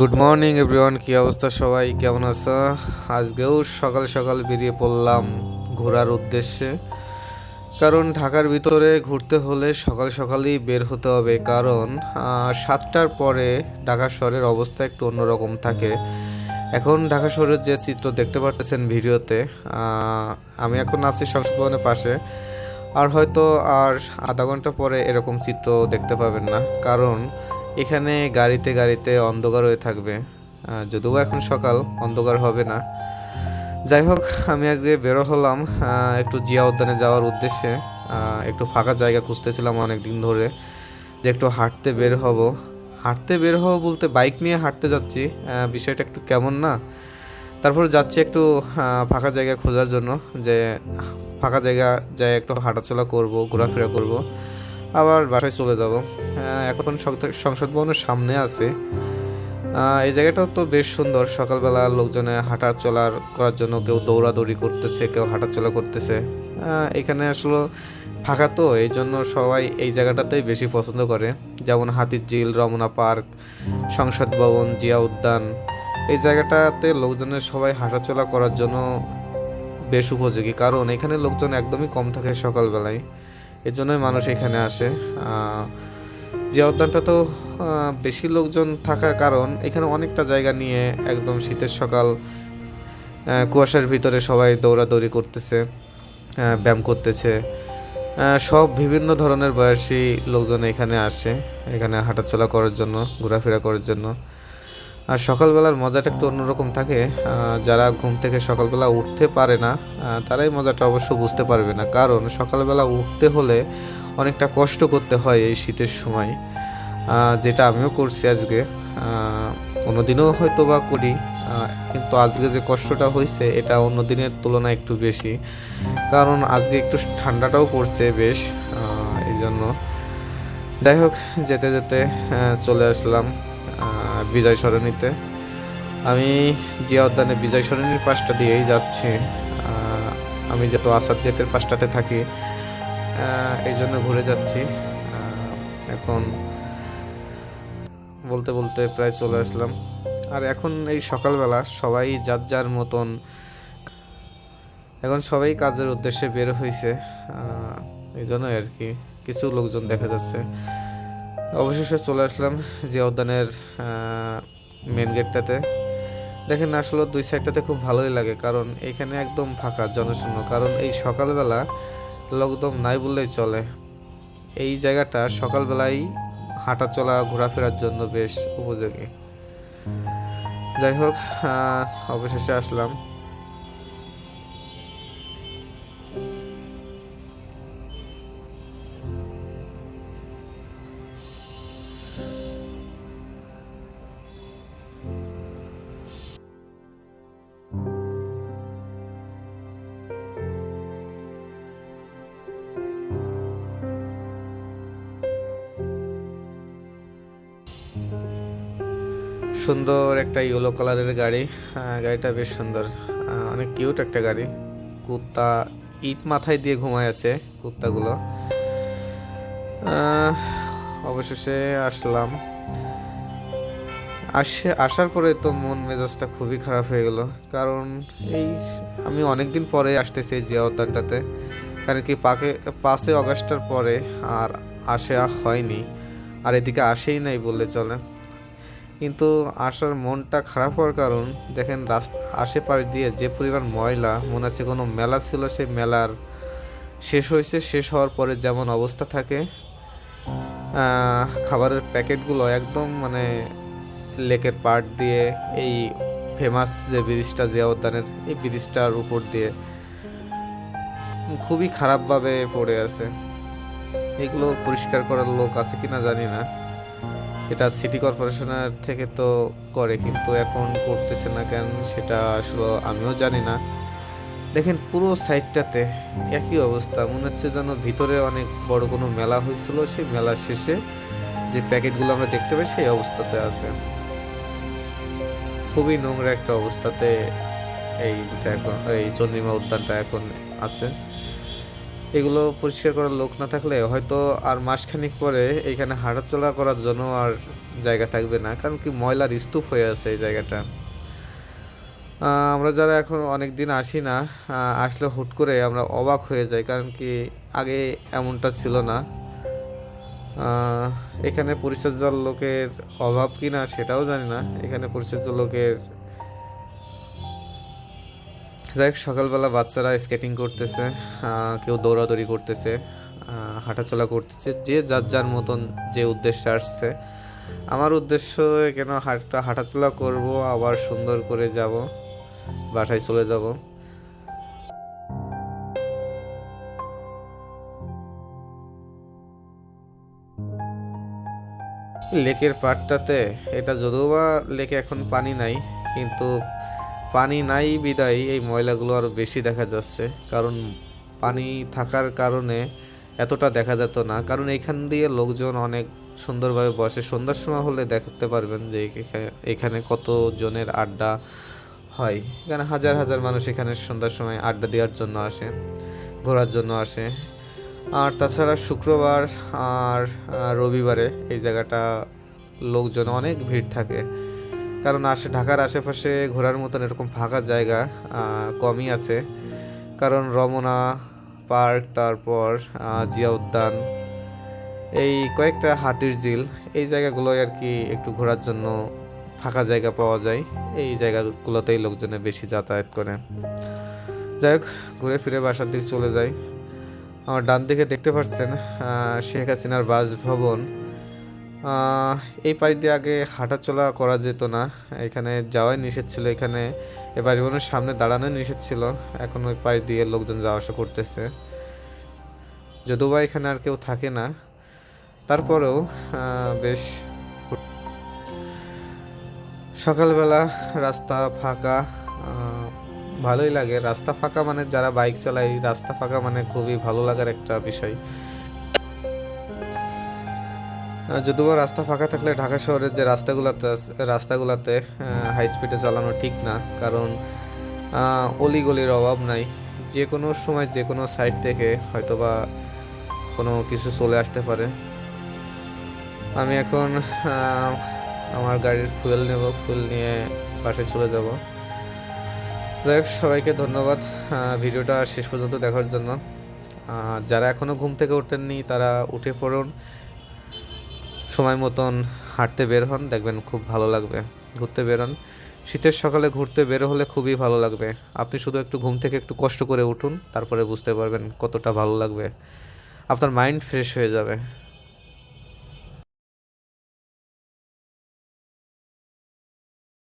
Good morning everyone কি অবস্থা সবাই? কেমন আছো? আজকেও সকাল সকাল বেরিয়ে পড়লাম ঘোরার উদ্দেশ্যে। কারণ ঢাকার ভিতরে ঘুরতে হলে সকাল সকালই বের হতে হবে। কারণ সাতটার পরে ঢাকা শহরের অবস্থা একটু অন্যরকম থাকে। এখন ঢাকা শহরের যে চিত্র দেখতে পারতেছেন ভিডিওতে আমি এখন আছি ভবনের পাশে। আর হয়তো আর আধা ঘণ্টা পরে এরকম চিত্র দেখতে পাবেন না। কারণ এখানে গাড়িতে গাড়িতে অন্ধকার হয়ে থাকবে। যদিও এখন সকাল, অন্ধকার হবে না। যাই হোক, আমি আজকে বেরো হলাম একটু জিয়া উদ্যানে যাওয়ার উদ্দেশ্যে। একটু ফাঁকা জায়গা খুঁজতেছিলাম অনেক দিন ধরে, যে একটু হাঁটতে বের হব। হাঁটতে বের হব বলতে বাইক নিয়ে হাঁটতে যাচ্ছি বিষয়টা একটু কেমন না। তারপর যাচ্ছি একটু ফাঁকা জায়গা খোঁজার জন্য, যে ফাঁকা জায়গা যায় একটু হাঁটাচলা করব, ঘোরাফেরা করব। আবার বাসায় চলে যাব। এখন সংসদ- সংসদ ভবনের সামনে আছে। এই জায়গাটা তো বেশ সুন্দর। সকালবেলা লোকজনে হাঁটা চলার করার জন্য কেউ দৌড়াদৌড়ি করতেছে, কেউ হাঁটাচলা করতেছে। এখানে আসলে ফাঁকা তো, এই জন্য সবাই এই জায়গাটাতেই বেশি পছন্দ করে। যেমন হাতির ঝিল, রমনা পার্ক, সংসদ ভবন, জিয়া উদ্যান। এই জায়গাটাতে লোকজনের সবাই হাঁটাচলা করার জন্য বেশ উপযোগী। কারণ এখানে লোকজন একদমই কম থাকে সকালবেলায়। এর জন্যই মানুষ এখানে আসে। যে উদ্যানটা তো বেশি লোকজন থাকার কারণ, এখানে অনেকটা জায়গা নিয়ে একদম শীতের সকাল কুয়াশার ভিতরে সবাই দৌড়াদৌড়ি করতেছে ব্যায়াম করতেছে। সব বিভিন্ন ধরনের বয়সী লোকজন এখানে আসে, এখানে হাঁটাচলা করার জন্য, ঘোরাফেরা করার জন্য। আর সকালবেলার মজাটা একটু অন্যরকম থাকে। যারা ঘুম থেকে সকালবেলা উঠতে পারে না তারাই মজাটা অবশ্য বুঝতে পারবে না। কারণ সকালবেলা উঠতে হলে অনেকটা কষ্ট করতে হয় এই শীতের সময়। যেটা আমিও করছি আজকে। অন্যদিনও হয়তো বা করি কিন্তু আজকে যে কষ্টটা হয়েছে, এটা অন্য দিনের তুলনায় একটু বেশি। কারণ আজকে একটু ঠান্ডাটাও পড়ছে বেশ। এই জন্য যাই হোক, যেতে যেতে চলে আসলাম। বিজয় সরণিতে। আমি জিয়া উদ্যানে বিজয় সরণির পাশটা দিয়েই যাচ্ছি আমি যেহেতু আসাদ গেটের পাশটাতে থাকি এই জন্য ঘুরে যাচ্ছি। এখন বলতে বলতে প্রায় চলে আসলাম। আর এখন এই সকালবেলা সবাই যার যার মতন, এখন সবাই কাজের উদ্দেশ্যে বের হয়েছে এই জন্যই আর কি। কিছু লোকজন দেখা যাচ্ছে। অবশেষে চলে আসলাম জিয়া উদ্যানের মেন গেটটাতে দেখেন আসলে দুই সাইডটাতে খুব ভালোই লাগে, কারণ এখানে একদম ফাঁকা, জনশূন্য। কারণ এই সকালবেলা লোকদম নাই বললেই চলে। এই জায়গাটা সকালবেলায় হাঁটা চলা ঘোরাফেরার জন্য বেশ উপযোগী। যাই হোক অবশেষে আসলাম। সুন্দর একটা ইয়েলো কালারের গাড়ি। গাড়িটা বেশ সুন্দর। অনেক কিউট একটা গাড়ি। কুত্তা ইট মাথায় দিয়ে ঘুমায় আছে কুত্তাগুলো। অবশেষে আসলাম। আসে আসার পরে তো মন মেজাজটা খুবই খারাপ হয়ে গেল। কারণ এই আমি অনেক দিন পরে আসতেছি জিয়া উদ্যানটাতে কারণ কি পাকে পাঁচই অগাস্টের পরে আর আসে হয়নি। আর এদিকে আসেই নাই বললে চলে। কিন্তু আসার মনটা খারাপ হওয়ার কারণ, দেখেন রাস্তা, আশেপাশ দিয়ে যে পরিমাণ ময়লা, মনে হচ্ছে কোনো মেলা ছিল সেই মেলার শেষ হয়েছে, শেষ হওয়ার পরে যেমন অবস্থা থাকে খাবারের প্যাকেটগুলো একদম মানে লেকের পাড় দিয়ে, এই ফেমাস যে ব্রিজটা জিয়া উদ্যানের এই ব্রিজটার উপর দিয়ে খুবই খারাপভাবে পড়ে আছে। এগুলো পরিষ্কার করার লোক আছে কিনা জানি না। এটা সিটি কর্পোরেশনের থেকে তো করে, কিন্তু এখন করতেছে না কেন সেটা আসলে আমিও জানি না। দেখেন পুরো সাইডটাতে একই অবস্থা, মনে হচ্ছে যেন ভিতরে অনেক বড় কোনো মেলা হয়েছিল, সেই মেলা শেষে যে প্যাকেটগুলো আমরা দেখতে পাই সেই অবস্থাতে আছে। খুবই নোংরা একটা অবস্থাতে এইটা এখন, এই চন্দ্রিমা উদ্যানটা এখন আছে। এগুলো পরিষ্কার করার লোক না থাকলে হয়তো আর মাসখানিক পরে এখানে হাঁটাচলা করার জন্য আর জায়গা থাকবে না, কারণ কি ময়লার স্তূপ হয়ে আছে এই জায়গাটা। আমরা যারা এখন অনেক দিন আসি না আসলে হুট করে আমরা অবাক হয়ে যাই, কারণ কি আগে এমনটা ছিল না। এখানে পরিচর্যার লোকের অভাব কি না সেটাও জানি না, এখানে পরিচর্যা লোকের যাই হোক, সকালবেলা বাচ্চারা স্কেটিং করতেছে কেউ দৌড়াদৌড়ি করতেছে হাঁটাচলা করতেছে যে যার যার মতন যে উদ্দেশ্যে আসছে। আমার উদ্দেশ্য কেন হাঁটা হাঁটাচলা করব আবার সুন্দর করে যাব বাসায় চলে যাব। লেকের পাড়টাতে এটা যদিও বা লেকে এখন পানি নাই কিন্তু পানি নাই বিদায়, এই ময়লাগুলো আরও বেশি দেখা যাচ্ছে। কারণ পানি থাকার কারণে এতটা দেখা যেত না। কারণ এইখান দিয়ে লোকজন অনেক সুন্দরভাবে বসে। সন্ধ্যার সময় হলে দেখতে পারবেন যে এখানে কত জনের আড্ডা হয়। এখানে হাজার হাজার মানুষ এখানে সন্ধ্যার সময় আড্ডা দেওয়ার জন্য আসে, ঘোরার জন্য আসে। আর তাছাড়া শুক্রবার আর রবিবারে এই জায়গাটা লোকজন অনেক ভিড় থাকে। কারণ আসে ঢাকার আশেপাশে ঘোরার মতন এরকম ফাঁকা জায়গা কমই আছে। কারণ রমনা পার্ক, তারপর জিয়া উদ্যান, এই কয়েকটা হাতির ঝিল, এই জায়গাগুলোই আর কি একটু ঘোরার জন্য ফাঁকা জায়গা পাওয়া যায়। এই জায়গাগুলোতেই লোকজনে বেশি যাতায়াত করে। যাই হোক, ঘুরে ফিরে বাসার দিকে চলে যাই। আমার ডান দিকে দেখতে পাচ্ছেন শেখ হাসিনার বাসভবন। এই পাশ দিয়ে আগে হাঁটাচলা করা যেত না। এখানে যাওয়াই নিষেধ ছিল। এখানে এই বাসভবনের সামনে দাঁড়ানোই নিষেধ ছিল। এখন ওই পাশ দিয়ে লোকজন যাওয়া আসা করতেছে। যদিও বা এখানে আর কেউ থাকে না। তারপরেও বেশ সকালবেলা রাস্তা ফাঁকা ভালোই লাগে। রাস্তা ফাঁকা মানে যারা বাইক চালায়, রাস্তা ফাঁকা মানে খুবই ভালো লাগার একটা বিষয়। যদিও রাস্তা ফাঁকা থাকলে ঢাকা শহরের যে রাস্তাগুলোতে রাস্তাগুলোতে হাই স্পিডে চালানো ঠিক না, কারণ অলিগলির অভাব নাই। যে কোনো সময় যে কোনো সাইড থেকে হয়তোবা কোনো কিছু চলে আসতে পারে। আমি এখন আমার গাড়ির ফুয়েল নেব ফুয়েল নিয়ে বাসায় চলে যাব। যাই সবাইকে ধন্যবাদ ভিডিওটা শেষ পর্যন্ত দেখার জন্য। যারা এখনও ঘুম থেকে উঠেননি তারা উঠে পড়ুন। সময় মতন হাঁটতে বের হন, দেখবেন খুব ভালো লাগবে ঘুরতে বের হন শীতের সকালে ঘুরতে বের হলে খুবই ভালো লাগবে। আপনি শুধু একটু ঘুম থেকে একটু কষ্ট করে উঠুন, তারপরে বুঝতে পারবেন কতটা ভালো লাগবে। আপনার মাইন্ড ফ্রেশ হয়ে যাবে।